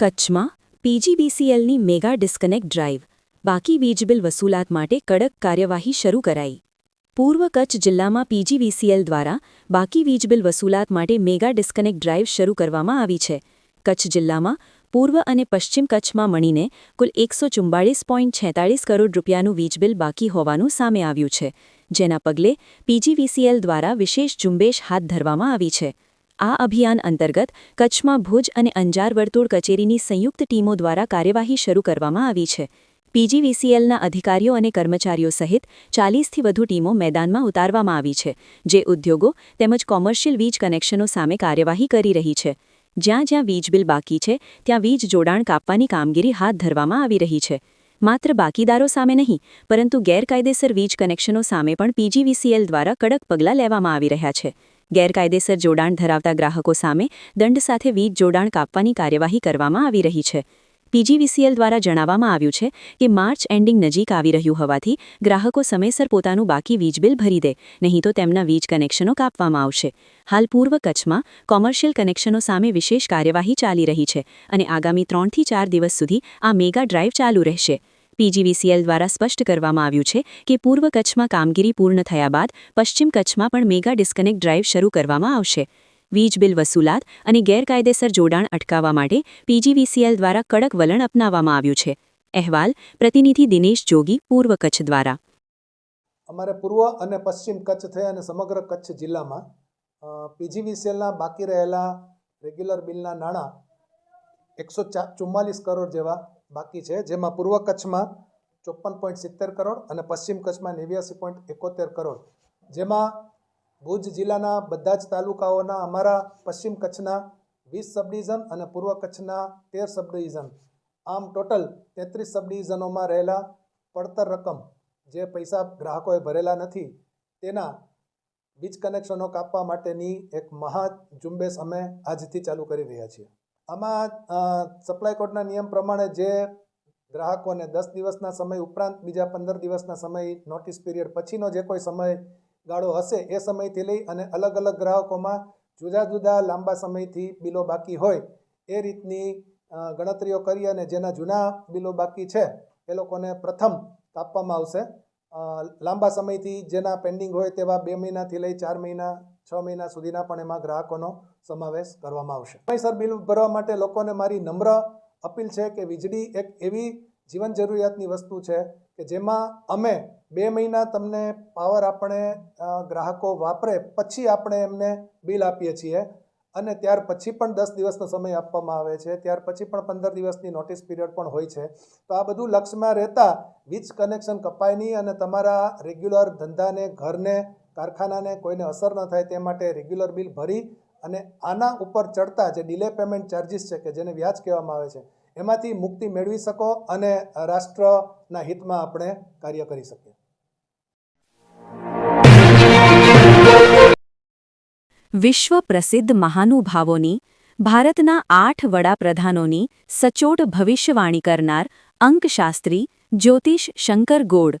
કચ્છમાં પીજીવીસીએલની mega disconnect drive બાકી વીજબિલ વસૂલાત માટે કડક કાર્યવાહી શરૂ કરાઈ. પૂર્વ કચ્છ જિલ્લામાં પીજીવીસીએલ દ્વારા બાકી વીજબિલ વસૂલાત માટે મેગા ડિસ્કનેક્ટ ડ્રાઈવ શરૂ કરવામાં આવી છે. કચ્છ જિલ્લામાં પૂર્વ અને પશ્ચિમ કચ્છમાં મળીને કુલ એકસો ચુમ્બાળીસ પોઈન્ટ છેતાળીસ કરોડ રૂપિયાનું વીજ બિલ બાકી હોવાનું સામે આવ્યું છે, જેના પગલે પીજીવીસીએલ દ્વારા વિશેષ ઝુંબેશ હાથ ધરવામાં આવી છે. આ અભિયાન અંતર્ગત કચ્છમાં ભુજ અને અંજાર વર્તુળ કચેરીની સંયુક્ત ટીમો દ્વારા કાર્યવાહી શરૂ કરવામાં આવી છે. પીજીવીસીએલના અધિકારીઓ અને કર્મચારીઓ સહિત ચાલીસથી વધુ ટીમો મેદાનમાં ઉતારવામાં આવી છે, જે ઉદ્યોગો તેમજ કોમર્શિયલ વીજ કનેક્શનો સામે કાર્યવાહી કરી રહી છે. જ્યાં જ્યાં વીજ બિલ બાકી છે, ત્યાં વીજ જોડાણ કાપવાની કામગીરી હાથ ધરવામાં આવી રહી છે. માત્ર બાકીદારો સામે નહીં, પરંતુ ગેરકાયદેસર વીજ કનેક્શનો સામે પણ પીજીવીસીએલ દ્વારા કડક પગલાં લેવામાં આવી રહ્યા છે. ગેરકાયદેસર જોડાણ ધરાવતા ગ્રાહકો સામે દંડ સાથે વીજ જોડાણ કાપવાની કાર્યવાહી કરવામાં આવી રહી છે. પીજીવીસીએલ દ્વારા જણાવવામાં આવ્યું છે કે માર્ચ એન્ડિંગ નજીક આવી રહ્યું હોવાથી ગ્રાહકો સમયસર પોતાનું બાકી વીજ બિલ ભરી દે, નહીં તો તેમના વીજ કનેક્શનો કાપવામાં આવશે. હાલ પૂર્વ કચ્છમાં કોમર્શિયલ કનેક્શનો સામે વિશેષ કાર્યવાહી ચાલી રહી છે અને આગામી ત્રણથી ચાર દિવસ સુધી આ મેગા ડ્રાઈવ ચાલુ રહેશે. પીજીવીસીએલ દ્વારા સ્પષ્ટ કરવામાં આવ્યું છે કે પૂર્વ કચ્છમાં કામગીરી પૂર્ણ થયા બાદ પશ્ચિમ કચ્છમાં પણ મેગા ડિસ્કનેક્ટ ડ્રાઈવ શરૂ કરવામાં આવશે. વીજ બિલ વસૂલાત અને ગેરકાયદેસર જોડાણ અટકાવવા માટે પીજીવીસીએલ દ્વારા કડક વલણ અપનાવવામાં આવ્યું છે. અહેવાલ પ્રતિનિધિ દિનેશ જોગી, પૂર્વ કચ્છ દ્વારા. અમારે પૂર્વ અને પશ્ચિમ કચ્છ થઈ અને સમગ્ર કચ્છ જિલ્લામાં પીજીવીસીએલના બાકી રહેલા રેગ્યુલર બિલના નાણાં એકસો ચુમ્માલીસ કરોડ જેવા બાકી છે, જેમાં પૂર્વ કચ્છમાં ચોપન પોઈન્ટ સિત્તેર કરોડ અને પશ્ચિમ કચ્છમાં નેવ્યાસી પોઈન્ટ એકોતેર કરોડ. જેમાં ભુજ જિલ્લાના બધા જ તાલુકાઓના અમારા પશ્ચિમ કચ્છના વીસ સબ ડિવિઝન અને પૂર્વ કચ્છના તેર સબ ડિવિઝન આમ ટોટલ તેત્રીસ સબ ડિવિઝનોમાં રહેલા પડતર રકમ જે પૈસા ગ્રાહકોએ ભરેલા નથી, તેના વીજ કનેક્શનો કાપવા માટેની એક મહા ઝુંબેશ અમે આજથી ચાલુ કરી રહ્યા છીએ. આમાં સપ્લાય કોડના નિયમ પ્રમાણે જે ગ્રાહકોને દસ દિવસના સમય ઉપરાંત બીજા પંદર દિવસના સમય નોટિસ પીરિયડ પછીનો જે કોઈ સમય ગાળો હશે એ સમયથી લઈ અને અલગ અલગ ગ્રાહકોમાં જુદા જુદા લાંબા સમયથી બિલો બાકી હોય એ રીતની ગણતરીઓ કરી અને જેના જૂના બિલો બાકી છે એ લોકોને પ્રથમ કાપવામાં આવશે. લાંબા સમયથી જેના પેન્ડિંગ હોય તેવા બે મહિનાથી લઈ ચાર મહિના છ મહિના સુધીના પણ એમાં ગ્રાહકોનો સમાવેશ કરવામાં આવશે. સમયસર બિલ ભરવા માટે લોકોને મારી નમ્ર અપીલ છે કે વીજળી એક એવી જીવન જરૂરિયાતની વસ્તુ છે કે જેમાં અમે બે મહિના તમને પાવર આપણે ગ્રાહકો વાપરે પછી આપણે એમને બિલ આપીએ છીએ અને ત્યાર પછી પણ દસ દિવસનો સમય આપવામાં આવે છે. ત્યાર પછી પણ પંદર દિવસની નોટિસ પીરિયડ પણ હોય છે. તો આ બધું લક્ષ્યમાં રહેતા વીજ કનેક્શન કપાય નહીં અને તમારા રેગ્યુલર ધંધાને, ઘરને કારખાનાને કોઈને અસર ન થાય તે માટે રેગ્યુલર બિલ ભરી અને આના ઉપર ચડતા જે ડિલે પેમેન્ટ ચાર્જિસ છે કે જેને વ્યાજ કહેવામાં આવે છે, એમાંથી મુક્તિ મેળવી શકો અને રાષ્ટ્રના હિતમાં આપણે કાર્ય કરી શકીએ. વિશ્વ પ્રસિદ્ધ મહાનુભાવોની, ભારતના આઠ વડાપ્રધાનોની સચોટ ભવિષ્યવાણી કરનાર અંકશાસ્ત્રી જ્યોતિષ શંકર ગોડ